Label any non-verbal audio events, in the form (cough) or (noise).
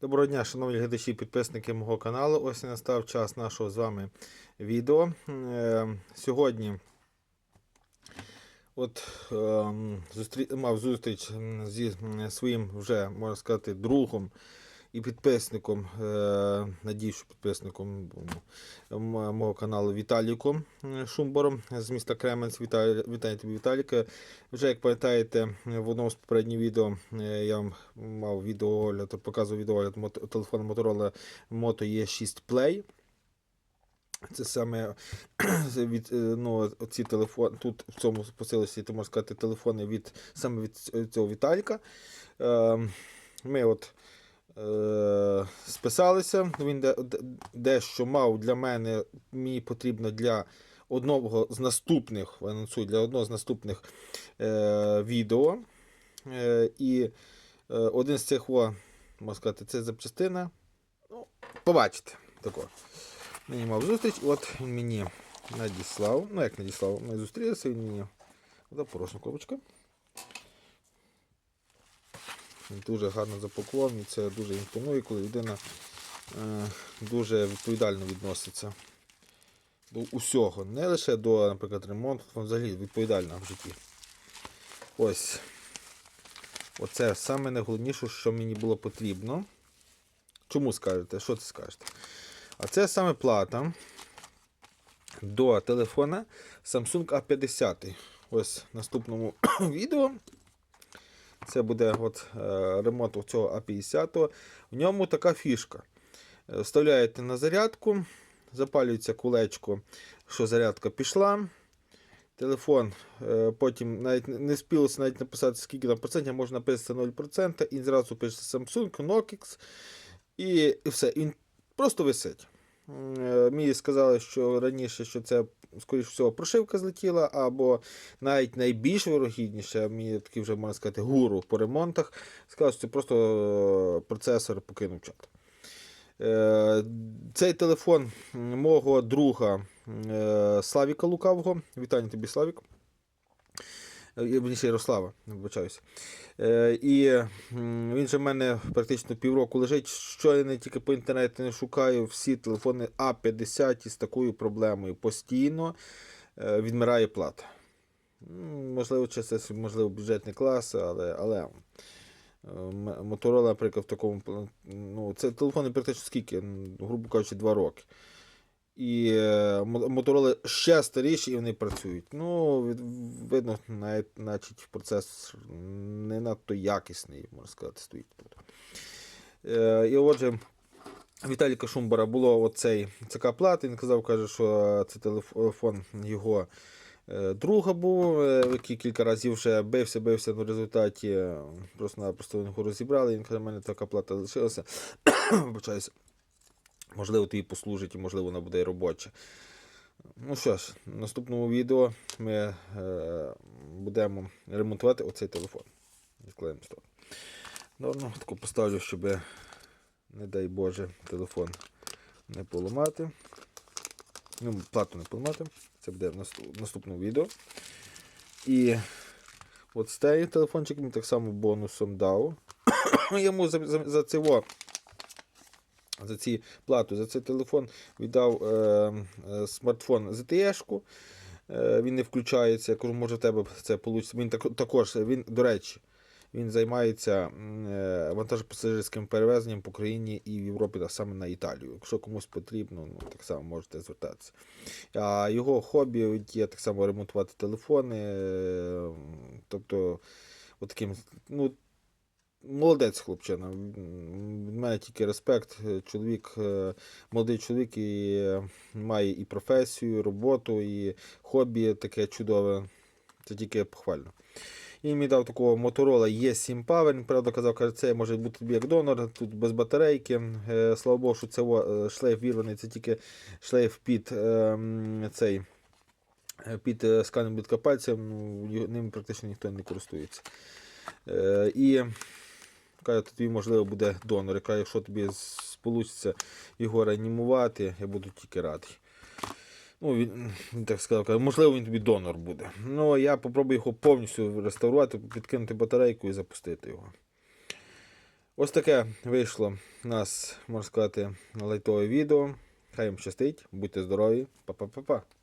Доброго дня, шановні глядачі і підписники мого каналу. Ось настав час нашого з вами відео. Е, Сьогодні от, е, зустрі... мав зустріч зі своїм вже, можна сказати, другом і підписником, е, що підписником мого каналу Віталіком е, Шумбором з міста Кременець. Вітаю, вітаю тобі, Віталіка. Вже як пам'ятаєте, в одному з попередніх відео е, я вам мав відеоогляд, показував відеоогляд мото- телефону Motorola Moto E6 Play. Це саме (clears throat) від ну, ці телефони, тут в цьому посилості, ти можеш сказати, телефони від саме від цього Віталіка. Е, Ми от е, списалися. Він де, де- дещо мав для мене, мені потрібно для одного з наступних, анонсую, для одного з наступних е, відео. Е, і е, один з цих, о, можна сказати, це запчастина. Ну, побачите такого. Мені мав зустріч, от він мені надіслав. Ну, як надіслав, ми зустрілися, він мені запорожна коробочка. Дуже гарно запакований, це дуже імпонує, коли людина е, дуже відповідально відноситься до усього. Не лише до, наприклад, ремонту, а взагалі відповідально в житті. Ось. Оце саме найголовніше, що мені було потрібно. Чому скажете? Що це скажете? А це саме плата до телефона Samsung A50. Ось в наступному (clears throat) відео. Це буде от, е, ремонт цього А50. В ньому така фішка. Е, Вставляєте на зарядку, запалюється кулечко, що зарядка пішла. Телефон е, потім навіть не- спілося навіть написати, скільки там процентів, можна написати 0%, і зразу пишеться Samsung, Nokix, і, і все. Він просто висить. Е, Мені сказали, що раніше, що це, скоріш всього, прошивка злетіла, або навіть найбільш вирогідніше, мені такий вже можна сказати, гуру по ремонтах, сказав, що це просто е, процесор покинув чат. Е, Цей телефон мого друга Славіка Лукавого. Вітання тобі, Славік. Е, Ярослава, вибачаюся. Е, і він же в мене практично півроку лежить. Що я не тільки по інтернеті не шукаю, всі телефони А50 із такою проблемою. Постійно е, відмирає плата. Можливо, чи це можливо бюджетний клас, але. але М- Motorola, наприклад, в такому ну, це телефони практично скільки, грубо кажучи, 2 роки. І е, Мо- Motorola ще старіші, і вони працюють. Ну, видно, навіть, значить, процес не надто якісний, можна сказати, стоїть тут. Е, і отже, Віталіка Шумбара було оцей ЦК плати. Він казав, каже, що це телефон його е, друга був, е, який кілька разів вже бився, бився, але в результаті просто-напросто його розібрали. Він каже, в мене така плата лишилася. (coughs) Вибачаюся. Можливо, тобі послужить і можливо вона буде робоча. Ну що ж, в наступному відео ми е, будемо ремонтувати оцей телефон. Відкладемо сторону. Добре, таку поставлю, щоб, не дай Боже, телефон не поламати. Ну, плату не поламати. Це буде в наступному відео. І от цей телефончик мені так само бонусом дав. (coughs) Йому за, за, за цього за ці плату, за цей телефон віддав е, е, смартфон ZTE-шку. Е, він не включається. Я кажу, може в тебе це вийде. Він так, також, він, до речі, він займається е, вантажопасажирським перевезенням по країні і в Європі, так саме на Італію. Якщо комусь потрібно, ну, так само можете звертатися. А його хобі є так само ремонтувати телефони. е, Тобто, от таким, ну, Молодець хлопчина. Мене тільки респект. Чоловік, е, молодий чоловік і е, має і професію, і роботу, і хобі таке чудове. Це тільки похвально. І мені дав такого Motorola E7 Power. Він правда казав, каже, це може бути тобі як донор, тут без батарейки. Е, Слава Богу, що це шлейф вірваний, це тільки шлейф під е, м, цей. Під сканер пальцем, ну, ним практично ніхто не користується. І Каже, тобі, можливо, буде донор. Яка, якщо тобі вийде його реанімувати, я буду тільки радий. Ну, він, він так сказав, каже, можливо, він тобі донор буде. Ну, я попробую його повністю реставрувати, підкинути батарейку і запустити його. Ось таке вийшло у нас, можна сказати, лайтове відео. Хай вам щастить, будьте здорові, па-па-па-па.